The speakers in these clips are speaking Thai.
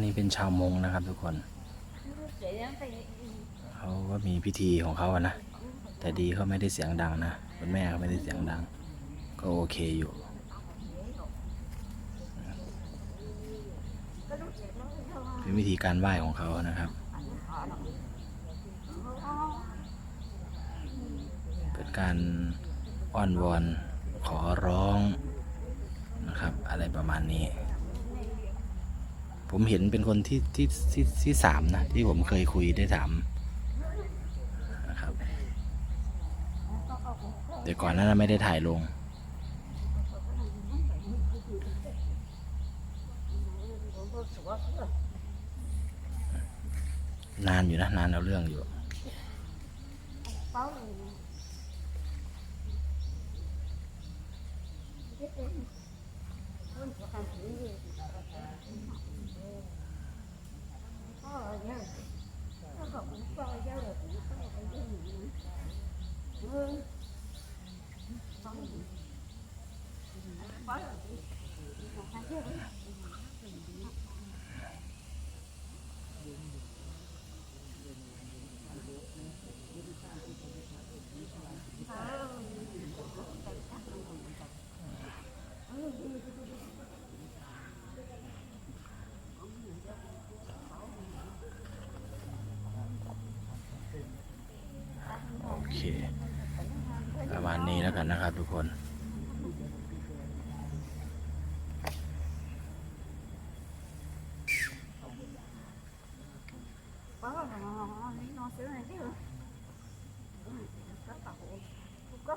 ันนี้เป็นชาวมงนะครับทุกคนเขาก็มีพิธีของเขาอะนะ แต่ดีเขาไม่ได้เสียงดังนะคุณแม่เขาไม่ได้เสียงดัง ก็โอเคอยู่เป็นวิธีการไหว้ของเขานะครับเป็นการอ้อนวอนขอร้องนะครับ อะไรประมาณนี้ ผมเห็นเป็นคนที่ที่ที่ที่สามนะ ที่ผมเคยคุยได้ถามนะครับแต่ก่อนนั้นไม่ได้ถ่ายลง นานอยู่นะ นานเอาเรื่องอยู่ คประมาณนี้แล้วกันนะครับทุกคน อ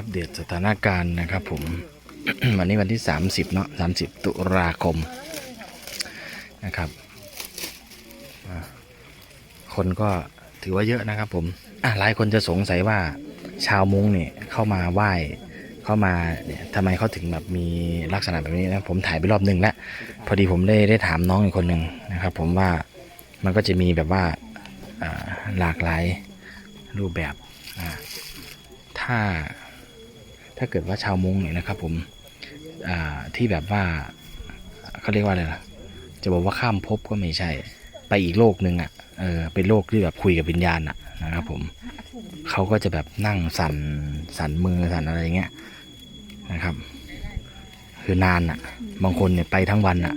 ัปเดตสถานการณ์นะครับผม วันนี้วันที่ 30 เนาะ30 ตุลาคมนะครับคนก็ถือว่าเยอะนะครับผมอะหลายคนจะสงสัยว่าชาวมุ้งเนี่ยเข้ามาไหว้ เข้ามาเนี่ยทำไมเขาถึงแบบมีลักษณะแบบนี้นะผมถ่ายไปรอบหนึ่งแล้วพอดีผมได้ได้ถามน้องอีกคนหนึ่งนะครับ ผมว่ามันก็จะมีแบบว่าหลากหลายรูปแบบถ้าถ้าเกิดว่าชาวมุ้งเนี่ยนะครับ ผมที่แบบว่าเขาเรียกว่าอะไรล่ะจะบอกว่าข้ามภพก็ไม่ใช่ ไปอีกโลกหนึ่งอะเออเป็นโลกที่แบบคุยกับวิญญาณอะนะครับ ผมเขาก็จะแบบนั่งสั่นสั่นมือสั่นอะไรเงี้ย นะครับ คือนานอะ บางคนเนี่ยไปทั้งวันอะ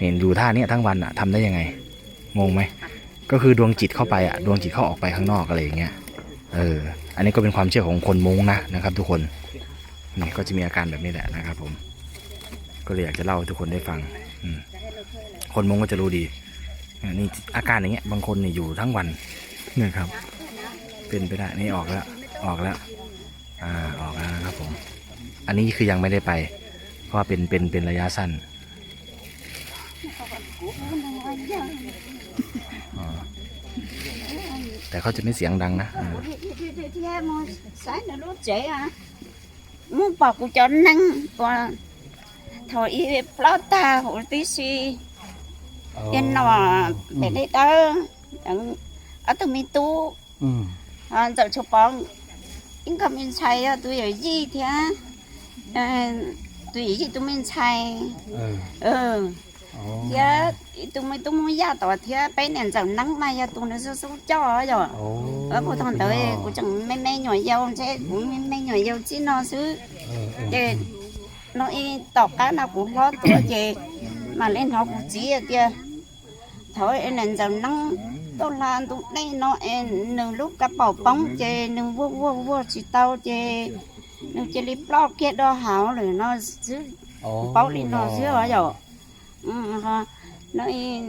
เห็นอยู่ท่าเนี้ยทั้งวันอะทำได้ยังไง งงไหม ก็คือดวงจิตเข้าไปอะ ดวงจิตเข้าออกไปข้างนอกอะไรอย่างเงี้ย เออ อันนี้ก็เป็นความเชื่อของคนมุงนะนะครับ ทุกคนนี่ก็จะมีอาการแบบนี้แหละนะครับ ผม ก็เลยอยากจะเล่าให้ทุกคนได้ฟัง อืคนมงก็จะรู้ดีนี่อาการอย่างเงี้ยบางคนเนี่ยอยู่ทั้งวันเนี่ยครับ เป็นไปได้นี่ออกแล้ว ออกแล้ว อ่าออกแล้ว อันนี้คือยังไม่ได้ไป เพราะว่าเป็นเป็นเป็นระยะสั้นอ๋อแต่เขาจะไม่เสียงดังนะอืม thế mà sáng nó lúc trẻ à muốn bỏ của cho năng còn thôi y plau ta hồ tí si trên nó để đây đó ở tụi mình tu อืม à giờ cho bọn in cầm mình xài à tụi ở gì thế tùy chị tụi mình chạy, ừ ừ, thế tụi mình tụi mình ra tỏ thế bé này giờ nắng mai giờ tụi nó sốt sốt cho rồi ở cô thằng tới cô chẳng mấy mấy nhỏ dâu sẽ cũng mấy mấy nhỏ dâu chứ nó xứ để nó y tỏ cá nào cũng lo tụi chị mà lên nó cũng chỉ kia thôi em này giờ nắng tôi là tụi đây nó em nương lúc cá bò bóng chơi, nửa vô vô vô chỉ tao chơi. Nương chỉ đi lo kia đó hảo rồi nó xứ โอ้ bảo đi nó xứ ở rồi ừ ha nó y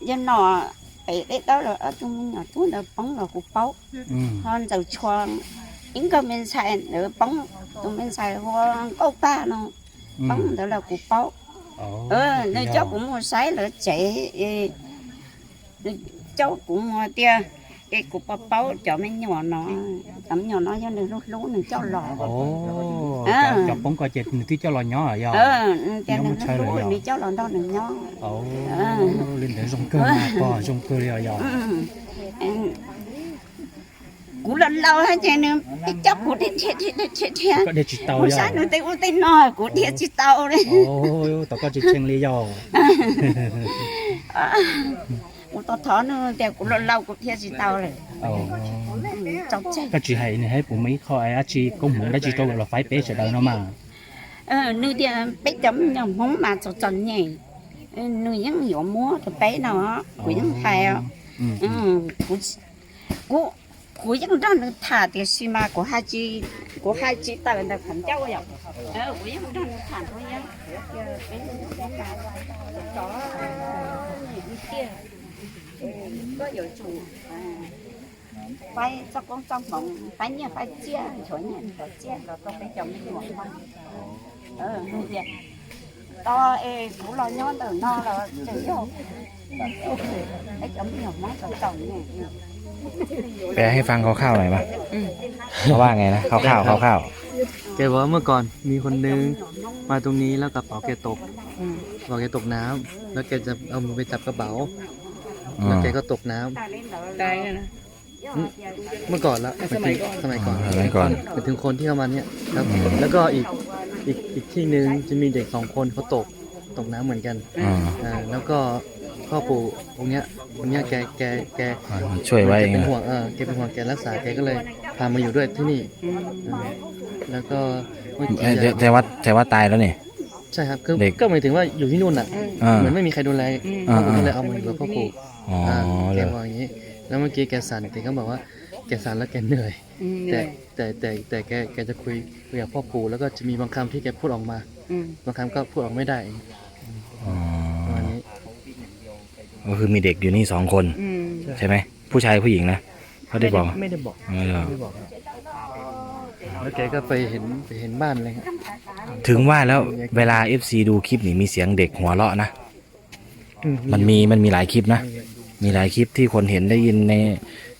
dân nó ấy đấy đó là ở trong nhà tôi là bóng là của báu อืม hơn từ choàng những cái mình xài nữa bóng tụi mình xài hoa câu ta nó อืม bóng đó là của báu โอ้ ờ nơi cháu cũng mua sái là chạy ờ, cháu cũng mua tia cái của báu báu cho mấy nhỏ nó tấm nhỏ nó cho nên lúc lúc nữa cháu lò โอ้อ่าจับผมก็เจ็ดที่เจ้าลอยย้ออะ ờ cho Nhỏ nên một chai lúc là lúc nhỏ. nữa cháu lò đó nữa nhỏ โอ้อ่าลินเดนทรงเกอร์มาก็ทรงเกอร์เลยอะ ừ. Ừ. cú lần lâu hết chơi nữa cái chốc cú đi thiệt thiệt thiệt thiệt thiệt ก็เด็ดจิตเตา cú ย่อ sáng nữa tay cú tay nồi cú thiệt chỉ tao đấy โอ้ยต่อก็จิ ตเชงเลยย่อ cú tao thỏ nữa thì cú lần lâu cú thiệt chỉ tao đấy อ๋อ trong chơi ก็จีให้เนี่ยให้ผมไม่ขอไอ้อาชีก็หมุนได้จีโตเราไฟเป๊ะเฉยๆเนาะมา ờ nữ thì bé chấm nhầm không mà cho chân nhỉ nữ những hiểu mua thì bé nó cú những hay อืม ừ cú cú cú những đó nó thả thì xí mà cú hai chi cú hai chi tao là khẩn cháu vậy ờ cú những đó nó thả thôi nhá có kia có nhiều chủ phải cho con trong phòng phải nhà phải chia chỗ nhà phải chia rồi tôi phải chồng đi một con ờ như vậy to ê cũng lo nhon từ no là chỉ vô phải chồng nhiều món chồng chồng này แปลให้ฟังคร่าวๆหน่อยปะเขาว่าไงนะคร่าวๆคร่าวแกบอกว่าเมื่อก่อนมีคนนึงมาตรงนี้แล้วกระเป๋าแกตกกระเป๋าแกตกน้ำแล้วแกจะเอามือไปจับกระเป๋าๆอื แล้วมแกก็ตกน้ำ đây เมื่อก่อนแล้วสมัยก่อนสมัยก่อนสมัยก่อนไปถึงคนที่เข้ามาเนี่ยครับอืมแล้วก็อีกอีกอีกที่หนึ่งจะมีเด็กสองคนเขาตกตกน้ำเหมือนกันอ่า อ่าแล้วก็พ่อปู่องค์เนี้ยองค์เนี้ยแกแกแกช่วยไว้เอแกงเป็นอะห่วงเออแกเป็นห่วงแกรักษาแกก็เลยพามาอยู่ด้วยที่นี่อ่าแล้วก็เมื่อกี้เอ้ยแต่แต่ว่าแต่ว่าตายแล้วนี่ ใช่ครับคือเด็กก็หมายถึงว่าอยู่ที่นู่นอะอ่า เหมือนไม่มีใครดูแลอ่าพ่อปู่ก็เลยเอามาอยู่กับพ่อปู่ อ๋ออ่าเลแกยบอกอย่างนี้ แล้วเมื่อกี้แกสั่นแกก็บอกว่าแกสั่นแล้วแกเหนื่อยแต่แต่แต่แต่แกแกจะคุยคุยกับพ่อปู่แล้วก็จะมีบางคำที่แกพูดออกมาบางคำก็พูดออกไม่ได้อ๋อประมาณนี้ก็คือมีเด็กอยู่นี่สองคนใช่ไหมผู้ชายผู้หญิงนะเขาได้บอกไม่ได้บอกไม่ได้บอกไม่ได้บอกแล้วแกก็ไปเห็นไปเห็นบ้านอะไรเงี้ยถึงว่าแล้วเวลา FC ดูคลิปนี่มีเสียงเด็กหัวเราะนะ อืมันมีมันมีหลายคลิปนะ มี มีหลายคลิปที่คนเห็นได้ยินใน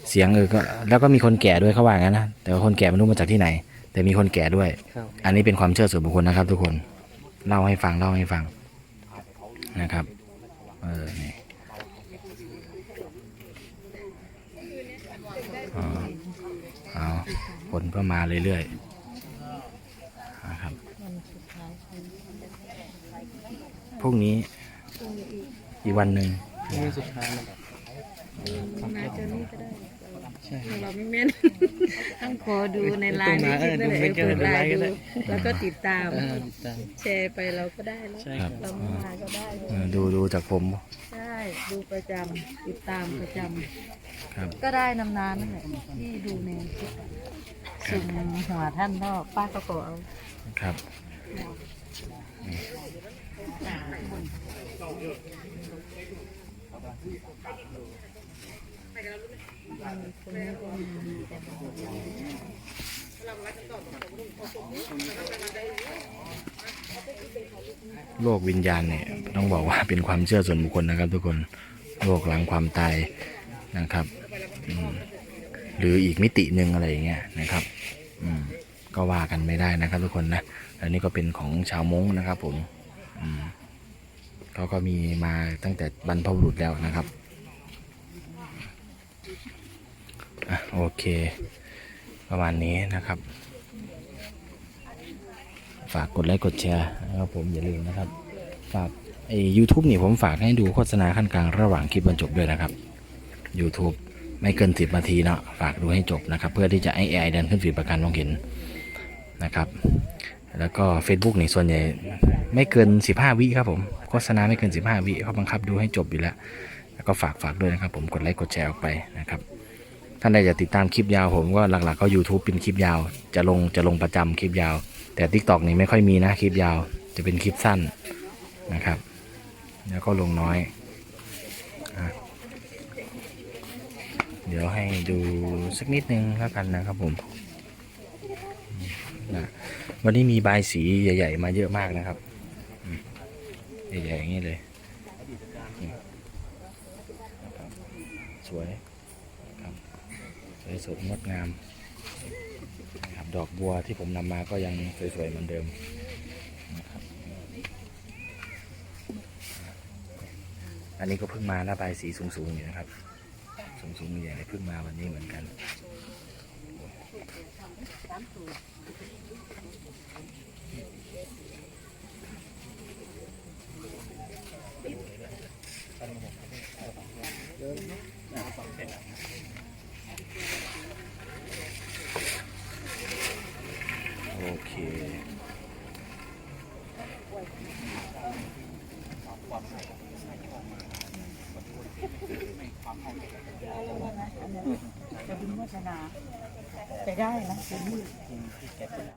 เสียงเออก็แล้วก็มีคนแก่ด้วยเขาว่างั้นนะแต่ว่าคนแก่ไม่รู้มาจากที่ไหน แต่มีคนแก่ด้วย ครับอันนี้เป็นความเชื่อส่วนบุคคลนะครับ ทุกคนเล่าให้ฟังเล่าให้ฟังนะครับเออนี่อ๋อเอาคนก็มาเรื่อยๆนะครับพรุ่งนี้อีกวันหนึ่ง นี่สุดท้าย แล้วใช่เราไม่แม่นต้องขอดูในไลน์ต้องมาเออในคลิปดูไม่เจอเปิดไลน์ในไลน์ก็ดูได้แล้วก็ติดตามเออตามแชร์ไปเราก็ได้แล้วใช่คครัรับบเราไม่มาก็ได้เออดูดูจากผมใช่ดูประจำติดตามประจำครับก็ได้นานๆนั่นแหละที่ดูในคลิปสุ่มหัวท่านก็ป้าก็ขอเอาครับ โลกวิญญาณเนี่ยต้องบอกว่าเป็นความเชื่อส่วนบุคคลนะครับ ทุกคนโลกหลังความตายนะครับหรืออีกมิติหนึ่งอะไรอย่างเงี้ยนะครับอืมก็ว่ากันไม่ได้นะครับทุกคนนะอันนี้ก็เป็นของชาวม้งนะครับผมอืม เขาก็มีมาตั้งแต่บรรพบุรุษแล้วนะครับอะโอเค ประมาณนี้นะครับ ฝากกดไลค์กดแชร์นะครับผมอย่าลืมนะครับ ฝากไอ้ยูทูบนี่ผมฝากให้ดูโฆษณาขั้นกลางระหว่างคลิปบรรจบด้วยนะครับ YouTube ไม่เกิน10นาทีเนาะฝากดูให้จบนะครับ เพื่อที่จะให้ AI เดินขึ้นฟีประกันมองเห็นนะครับ แล้วก็ Facebook นี่ส่วนใหญ่ไม่เกิน 15 วิครับผมโฆษณาไม่เกิน 15 วิเขาบังคับดูให้จบอยู่แล้ว แล้วก็ฝากฝากด้วยนะครับผมกดไลค์กดแชร์ออกไปนะครับท่านใดอยากติดตามคลิปยาวผมก็หลักๆก็ YouTube เป็นคลิปยาว จะลงจะลงประจำคลิปยาว แต่ TikTok นี่ไม่ค่อยมีนะคลิปยาว จะเป็นคลิปสั้นนะครับ แล้วก็ลงน้อยอเดี๋ยวให้ดูสักนิดนึงแล้วกันนะครับผม นะวันนี้มีใบสีใหญ่ ๆ มาเยอะมากนะครับใหญ่ๆอย่างนี้เลย สวยครับสวยสดงดงามนะครับดอกบัวที่ผมนำมาก็ยังสวยๆเหมือนเดิมนะครับอันนี้ก็เพิ่งมาระบายสีสูงๆอยู่นะครับ สูงๆใหญ่ๆเพิ่งมาวันนี้เหมือนกันามสูตรโอเคาสนาไปได้นะ